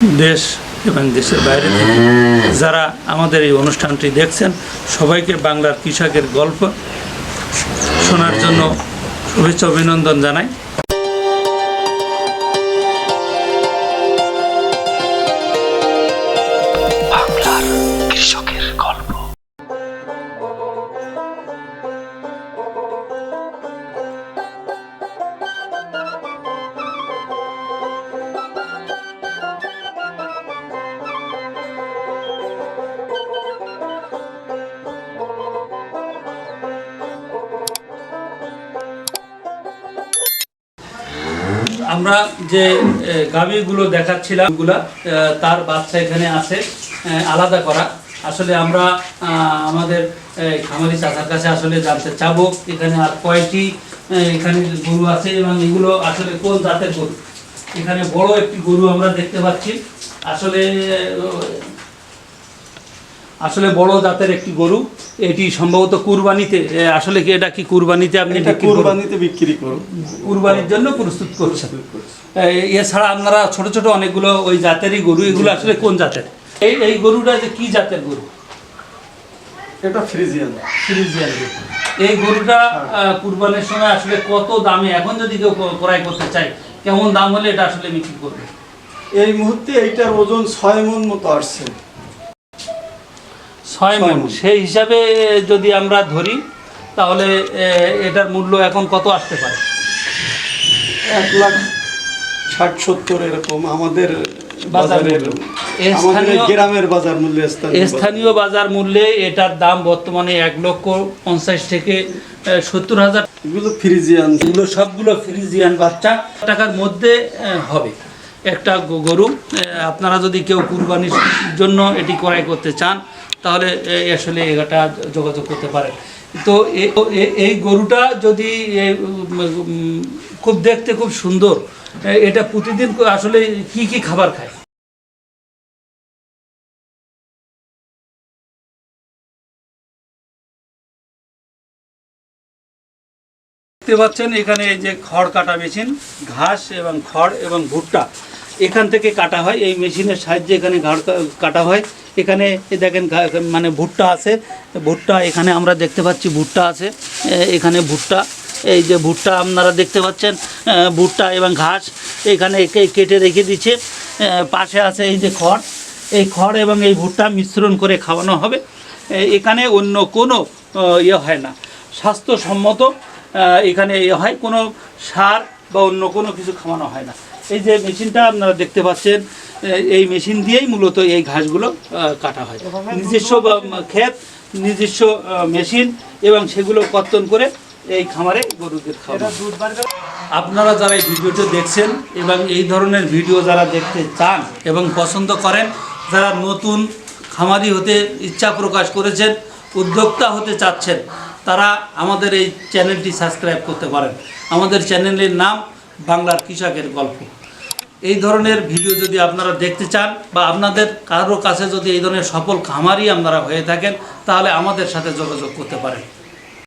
দেশ এবং দেশের বাইরে থেকে যারা আমাদের এই অনুষ্ঠানটি দেখছেন, সবাইকে বাংলার কৃষকের গল্প শোনার জন্য শুভেচ্ছা, অভিনন্দন জানাই। আমরা যে গাভীগুলো দেখাচ্ছিলামগুলা তার বাচ্চা এখানে আছে আলাদা করা। আসলে আমরা আমাদের খামারি চাচার কাছে আসলে জানতে চাবো, এখানে আর কয়টি এখানে গরু আছে এবং এগুলো আসলে কোন জাতের গরু? এখানে বড় একটি গরু আমরা দেখতে পাচ্ছি। আসলে আসলে বড় জাতের একটি গরু এটি সম্ভবত কুরবানিতে আসলে কি এটা কি কুরবানিতে আপনি? কোরবানিতে বিক্রি করো কুরবানির জন্য প্রস্তুত করছেন। এই- এছাড়া আপনারা ছোট ছোট অনেকগুলো ওই জাতেরই গরু এগুলো আসলে কোন জাতের? এই এই গরুটা যে কি জাতের গরু? এটা ফ্রিজিয়ান। ফ্রিজিয়ান এই গরুটা কুরবানির সময় আসলে কত দামে এখন যদি কেউ ক্রয় করতে চায় কেমন দাম হলে এটা আসলে বিক্রি করবে? এই মুহূর্তে এইটার ওজন ছয় মন মতো আসছে। ছয় মণ। সেই হিসাবে যদি আমরা ধরি তাহলে এটার মূল্য এখন কত আসতে পারে? এক লাখ ষাট সত্তর এরকম আমাদের বাজারের গ্রামের বাজার মূল্য স্থানীয় বাজার। মূল্যে এটার দাম বর্তমানে এক লক্ষ পঞ্চাশ থেকে সত্তর হাজার এগুলো ফ্রিজিয়ান। এগুলো সবগুলো ফ্রিজিয়ান বাচ্চা। টাকার মধ্যে হবে। একটা গরু আপনারা যদি কেউ কুরবানির জন্য এটি ক্রয় করতে চান তাহলে আসলে এটা যোগাযোগ করতে পারেন তো এই গরুটা যদি খুব দেখতে খুব সুন্দর এটা প্রতিদিন আসলে কি কি খাবার খায়? দেখতে পাচ্ছেন এখানে এই যে খড় কাটা মেশিন, ঘাস এবং খড় এবং ভুট্টা। এখান থেকে কাটা হয়, এই মেশিনের সাহায্যে এখানে ঘাড় কাটা হয়। এখানে দেখেন মানে ভুট্টা আছে। ভুট্টা এখানে আমরা দেখতে পাচ্ছি ভুট্টা আছে। এখানে ভুট্টা। এই যে ভুট্টা আপনারা দেখতে পাচ্ছেন ভুট্টা এবং ঘাস এখানে কেটে রেখে দিচ্ছে। পাশে আছে এই যে খড়। এই খড় এবং এই ভুট্টা মিশ্রণ করে খাওয়ানো হবে। এখানে অন্য কোনো ইয়ে হয় না। স্বাস্থ্যসম্মত এখানে ইয়ে হয়। কোনো সার বা অন্য কোনো কিছু খাওয়ানো হয় না। এই যে মেশিনটা আপনারা দেখতে পাচ্ছেন এই মেশিন দিয়েই মূলত এই ঘাসগুলো কাটা হয়। নিজস্ব ক্ষেত, নিজস্ব মেশিন এবং সেগুলো কর্তন করে এই খামারে গরুদের খাওয়া আপনারা যারা এই ভিডিওটি দেখছেন এবং এই ধরনের ভিডিও যারা দেখতে চান এবং পছন্দ করেন, যারা নতুন খামারি হতে ইচ্ছা প্রকাশ করেছেন, উদ্যোক্তা হতে চাচ্ছেন, তারা আমাদের এই চ্যানেলটি সাবস্ক্রাইব করতে পারেন। আমাদের চ্যানেলের নাম বাংলার কৃষকের গল্প। এই ধরনের ভিডিও যদি আপনারা দেখতে চান বা আপনাদের কারও কাছে যদি এই ধরনের সফল খামারই আপনারা হয়ে থাকেন, তাহলে আমাদের সাথে যোগাযোগ করতে পারেন।